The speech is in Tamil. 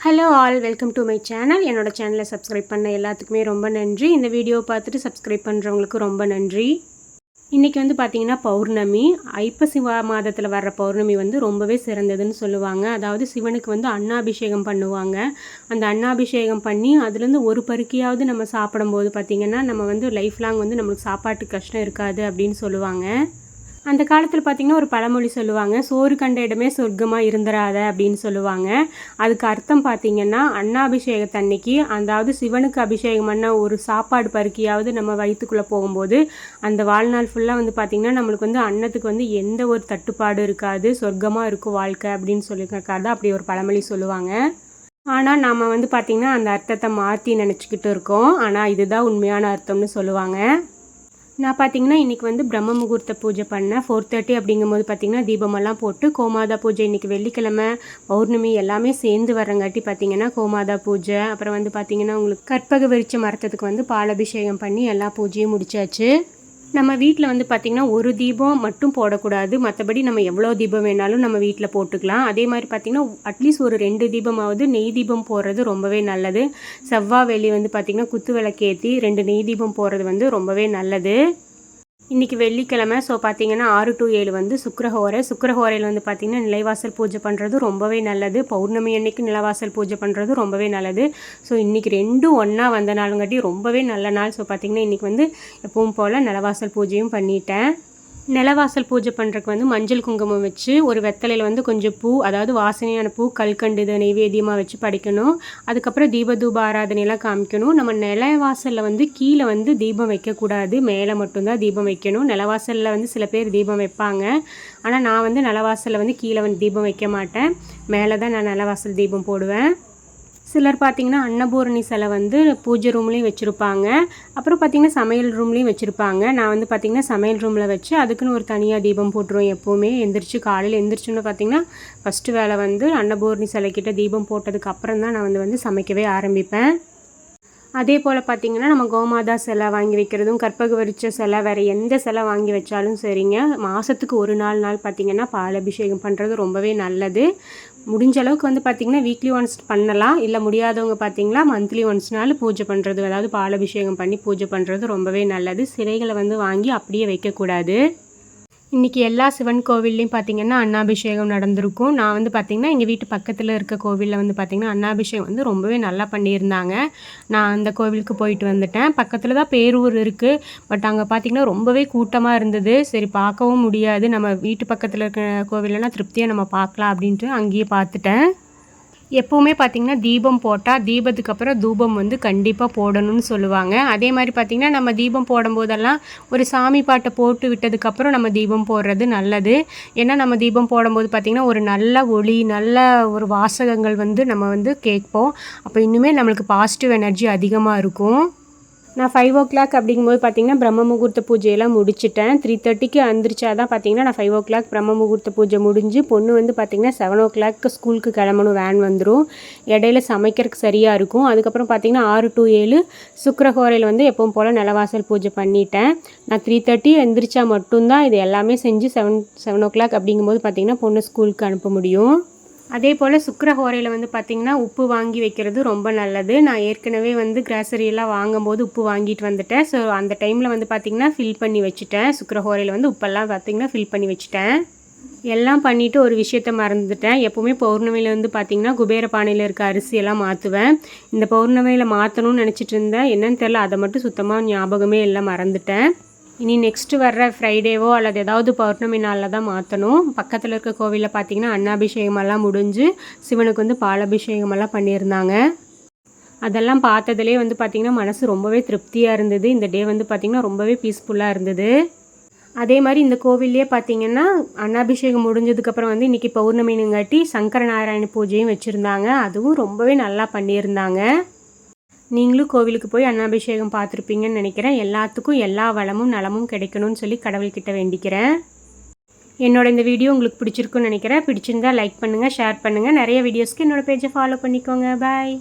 Hello all welcome to my channel என்னோடய சேனலை சப்ஸ்கிரைப் பண்ண எல்லாத்துக்குமே ரொம்ப நன்றி. இந்த வீடியோ பார்த்துட்டு சப்ஸ்கிரைப் பண்ணுறவங்களுக்கு ரொம்ப நன்றி. இன்றைக்கி வந்து பார்த்திங்கன்னா பௌர்ணமி. ஐப்பசி மாதத்தில் வர்ற பௌர்ணமி வந்து ரொம்பவே சிறந்ததுன்னு சொல்லுவாங்க. அதாவது சிவனுக்கு வந்து அன்னாபிஷேகம் பண்ணுவாங்க. அந்த அன்னாபிஷேகம் பண்ணி அதுலேருந்து ஒரு பருக்கியாவது நம்ம சாப்பிடும்போது பார்த்திங்கன்னா நம்ம வந்து லைஃப் லாங் வந்து நம்மளுக்கு சாப்பாட்டு கஷ்டம் இருக்காது அப்படின்னு சொல்லுவாங்க. அந்த காலத்தில் பார்த்திங்கன்னா ஒரு பழமொழி சொல்லுவாங்க சோறு கண்ட இடமே சொர்க்கமாக இருந்துடாத அப்படின்னு சொல்லுவாங்க. அதுக்கு அர்த்தம் பார்த்திங்கன்னா அண்ணாபிஷேகத்தன்னைக்கு அதாவது சிவனுக்கு அபிஷேகம் பண்ண ஒரு சாப்பாடு பருக்கியாவது நம்ம வயிற்றுக்குள்ளே போகும்போது அந்த வாழ்நாள் ஃபுல்லாக வந்து பார்த்திங்கன்னா நம்மளுக்கு வந்து அன்னத்துக்கு வந்து எந்த ஒரு தட்டுப்பாடும் இருக்காது சொர்க்கமாக இருக்கும் வாழ்க்கை அப்படின்னு சொல்லியிருக்காரு அப்படி ஒரு பழமொழி சொல்லுவாங்க. ஆனால் நாம் வந்து பார்த்திங்கன்னா அந்த அர்த்தத்தை மாற்றி நினச்சிக்கிட்டு இருக்கோம். ஆனால் இதுதான் உண்மையான அர்த்தம்னு சொல்லுவாங்க. நான் பார்த்தீங்கன்னா இன்றைக்கி வந்து பிரம்ம முகூர்த்த பூஜை பண்ணேன். ஃபோர் தேர்ட்டி அப்படிங்கும்போது பார்த்தீங்கன்னா தீபமெல்லாம் போட்டு கோமாதா பூஜை இன்றைக்கி வெள்ளிக்கிழமை பௌர்ணமி எல்லாமே சேர்ந்து வரங்காட்டி பார்த்தீங்கன்னா கோமாதா பூஜை அப்புறம் வந்து பார்த்திங்கன்னா உங்களுக்கு கற்பக விரிச்ச மரத்துக்கு வந்து பாலபிஷேகம் பண்ணி எல்லா பூஜையும் முடிச்சாச்சு. நம்ம வீட்டில் வந்து பார்த்திங்கன்னா ஒரு தீபம் மட்டும் போடக்கூடாது. மற்றபடி நம்ம எவ்வளோ தீபம் வேணாலும் நம்ம வீட்டில் போட்டுக்கலாம். அதே மாதிரி பார்த்திங்கன்னா அட்லீஸ்ட் ஒரு ரெண்டு தீபமாவது நெய் தீபம் போடுறது ரொம்பவே நல்லது. செவ்வாய் வெளி வந்து பார்த்திங்கன்னா குத்து விளக்கேற்றி ரெண்டு நெய் தீபம் போடுறது வந்து ரொம்பவே நல்லது. இன்றைக்கி வெள்ளிக்கிழமை ஸோ பார்த்தீங்கன்னா ஆறு டு ஏழு வந்து சுக்கரஹோரை. சுக்கரஹோரையில் வந்து பார்த்திங்கன்னா நிலைவாசல் பூஜை பண்ணுறது ரொம்பவே நல்லது. பௌர்ணமி அன்னைக்கு நிலவாசல் பூஜை பண்ணுறது ரொம்பவே நல்லது. ஸோ இன்றைக்கி ரெண்டும் ஒன்றா வந்த நாளுங்காட்டி ரொம்பவே நல்ல நாள். ஸோ பார்த்திங்கன்னா இன்றைக்கி வந்து எப்பவும் போல் நிலவாசல் பூஜையும் பண்ணிட்டேன். நிலவாசல் பூஜை பண்ணுறதுக்கு வந்து மஞ்சள் குங்குமம் வச்சு ஒரு வெத்தலையில் வந்து கொஞ்சம் பூ அதாவது வாசனையான பூ கல்கண்டு இதை நைவேத்தியமாக வச்சு படிக்கணும். அதுக்கப்புறம் தீபதூப ஆராதனையெல்லாம் காமிக்கணும். நம்ம நிலவாசலில் வந்து கீழே வந்து தீபம் வைக்கக்கூடாது. மேலே மட்டும்தான் தீபம் வைக்கணும். நிலவாசலில் வந்து சில பேர் தீபம் வைப்பாங்க. ஆனால் நான் வந்து நிலவாசலில் வந்து கீழே வந்து தீபம் வைக்க மாட்டேன். மேலே தான் நான் நிலவாசல் தீபம் போடுவேன். சிலர் பார்த்திங்கன்னா அன்னபூரணி சிலை வந்து பூஜை ரூம்லேயும் வச்சுருப்பாங்க. அப்புறம் பார்த்திங்கன்னா சமையல் ரூம்லேயும் வச்சுருப்பாங்க. நான் வந்து பார்த்திங்கன்னா சமையல் ரூமில் வச்சு அதுக்குன்னு ஒரு தனியாக தீபம் போட்டுருவோம் எப்போவுமே. எந்திரிச்சு காலையில் எந்திரிச்சுன்னு பார்த்திங்கன்னா ஃபஸ்ட்டு வேலை வந்து அன்னபூரணி சிலைக்கிட்ட தீபம் போட்டதுக்கு அப்புறம் தான் நான் வந்து வந்து சமைக்கவே ஆரம்பிப்பேன். அதே போல் பார்த்திங்கன்னா நம்ம கோமாதா சிலை வாங்கி வைக்கிறதும் கற்பக வரிச்ச சிலை வேறு எந்த சிலை வாங்கி வச்சாலும் சரிங்க. மாதத்துக்கு ஒரு நாள் நாள் பார்த்திங்கன்னா பால் அபிஷேகம் பண்ணுறது ரொம்பவே நல்லது. முடிஞ்ச அளவுக்கு வந்து பார்த்திங்கன்னா வீக்லி ஒன்ஸ் பண்ணலாம். இல்லை முடியாதவங்க பார்த்திங்களா மந்த்லி ஒன்ஸ்னாலும் பூஜை பண்ணுறது அதாவது பால் அபிஷேகம் பண்ணி பூஜை பண்ணுறது ரொம்பவே நல்லது. சிலைகளை வந்து வாங்கி அப்படியே வைக்கக்கூடாது. இன்றைக்கி எல்லா சிவன் கோவில்லையும் பார்த்திங்கன்னா அன்னாபிஷேகம் நடந்திருக்கும். நான் வந்து பார்த்திங்கன்னா எங்கள் வீட்டு பக்கத்தில் இருக்க கோவிலில் வந்து பார்த்திங்கன்னா அன்னாபிஷேகம் வந்து ரொம்பவே நல்லா பண்ணியிருந்தாங்க. நான் அந்த கோவிலுக்கு போயிட்டு வந்துட்டேன். பக்கத்தில் தான் பேரூர் இருக்குது பட் அங்கே பார்த்திங்கன்னா ரொம்பவே கூட்டமாக இருந்தது. சரி பார்க்கவும் முடியாது. நம்ம வீட்டு பக்கத்தில் இருக்க கோவிலெல்லாம் திருப்தியாக நம்ம பார்க்கலாம் அப்படின்ட்டு அங்கேயே பார்த்துட்டேன். எப்போவுமே பார்த்திங்கன்னா தீபம் போட்டால் தீபத்துக்கு அப்புறம் தூபம் வந்து கண்டிப்பாக போடணும்னு சொல்லுவாங்க. அதே மாதிரி பார்த்திங்கன்னா நம்ம தீபம் போடும்போதெல்லாம் ஒரு சாமி பாட்டை போட்டு விட்டதுக்கப்புறம் நம்ம தீபம் போடுறது நல்லது. ஏன்னா நம்ம தீபம் போடும்போது பார்த்திங்கன்னா ஒரு நல்ல ஒளி நல்ல ஒரு வாசகங்கள் வந்து நம்ம வந்து கேட்போம். அப்போ இன்னுமே நம்மளுக்கு பாசிட்டிவ் எனர்ஜி அதிகமாக இருக்கும். நான் ஃபைவ் ஓ கிளாக் அப்படிங்கும்போது பார்த்தீங்கன்னா பிரம்ம முகூர்த்த பூஜையெல்லாம் முடிச்சிட்டேன். த்ரீ தேர்ட்டிக்கு அந்திரிச்சா தான் பார்த்தீங்கன்னா நான் ஃபைவ் ஓ கிளாக் பிரம்ம முகூர்த்த பூஜை முடிஞ்சு பொண்ணு வந்து பார்த்திங்கன்னா செவன் ஓ கிளாக் ஸ்கூலுக்கு கிளம்பணும் வேன் வந்துடும் இடையில சமைக்கிறதுக்கு சரியாக இருக்கும். அதுக்கப்புறம் பார்த்திங்கன்னா ஆறு டு ஏழு சுக்கரஹோரையில் வந்து எப்பவும் போல் நிலவாசல் பூஜை பண்ணிட்டேன். நான் த்ரீ தேர்ட்டி எந்திரிச்சா மட்டும்தான் இது எல்லாமே செஞ்சு செவன் செவன் ஓ கிளாக் அப்படிங்கும்போது பார்த்திங்கன்னா பொண்ணு ஸ்கூலுக்கு அனுப்ப முடியும். அதே போல் சுக்கரஹோரையில் வந்து பார்த்திங்கன்னா உப்பு வாங்கி வைக்கிறது ரொம்ப நல்லது. நான் ஏற்கனவே வந்து கிராசரியெல்லாம் வாங்கும்போது உப்பு வாங்கிட்டு வந்துட்டேன். ஸோ அந்த டைமில் வந்து பார்த்திங்கன்னா ஃபில் பண்ணி வச்சுட்டேன். சுக்கரஹோரையில் வந்து உப்பெல்லாம் பார்த்திங்கன்னா ஃபில் பண்ணி வச்சுட்டேன். எல்லாம் பண்ணிவிட்டு ஒரு விஷயத்த மறந்துட்டேன். எப்போவுமே பௌர்ணமியில் வந்து பார்த்திங்கன்னா குபேர பானையில் இருக்க அரிசியெல்லாம் மாற்றுவேன் இந்த பௌர்ணமியில் மாற்றணும்னு நினச்சிட்டு இருந்தேன். என்னன்னு தெரில அதை மட்டும் சுத்தமாக ஞாபகமே எல்லாம் மறந்துட்டேன். இனி நெக்ஸ்ட்டு வர்ற ஃப்ரைடேவோ அல்லது ஏதாவது பௌர்ணமி நாளில் தான் மாற்றணும் பக்கத்தில் இருக்க கோவிலில் பார்த்திங்கன்னா அன்னாபிஷேகமெல்லாம் முடிஞ்சு சிவனுக்கு வந்து பாலபிஷேகமெல்லாம் பண்ணியிருந்தாங்க. அதெல்லாம் பார்த்ததுலேயே வந்து பார்த்திங்கன்னா மனசு ரொம்பவே திருப்தியாக இருந்தது. இந்த டே வந்து பார்த்திங்கன்னா ரொம்பவே பீஸ்ஃபுல்லாக இருந்தது. அதே மாதிரி இந்த கோவில்லையே பார்த்திங்கன்னா அன்னாபிஷேகம் முடிஞ்சதுக்கப்புறம் வந்து இன்றைக்கி பௌர்ணமினுங்காட்டி சங்கர நாராயண பூஜையும் வச்சுருந்தாங்க. அதுவும் ரொம்பவே நல்லா பண்ணியிருந்தாங்க. நீங்களும் கோவிலுக்கு போய் அன்னாபிஷேகம் பார்த்துருப்பீங்கன்னு நினைக்கிறேன். எல்லாத்துக்கும் எல்லா வளமும் நலமும் கிடைக்கணும்னு சொல்லி கடவுள்கிட்ட வேண்டிக்கிறேன். என்னோட இந்த வீடியோ உங்களுக்கு பிடிச்சிருக்குன்னு நினைக்கிறேன். பிடிச்சிருந்தா லைக் பண்ணுங்கள் ஷேர் பண்ணுங்கள் நிறைய வீடியோஸ்க்கு என்னோடய பேஜை ஃபாலோ பண்ணிக்கோங்க. பாய்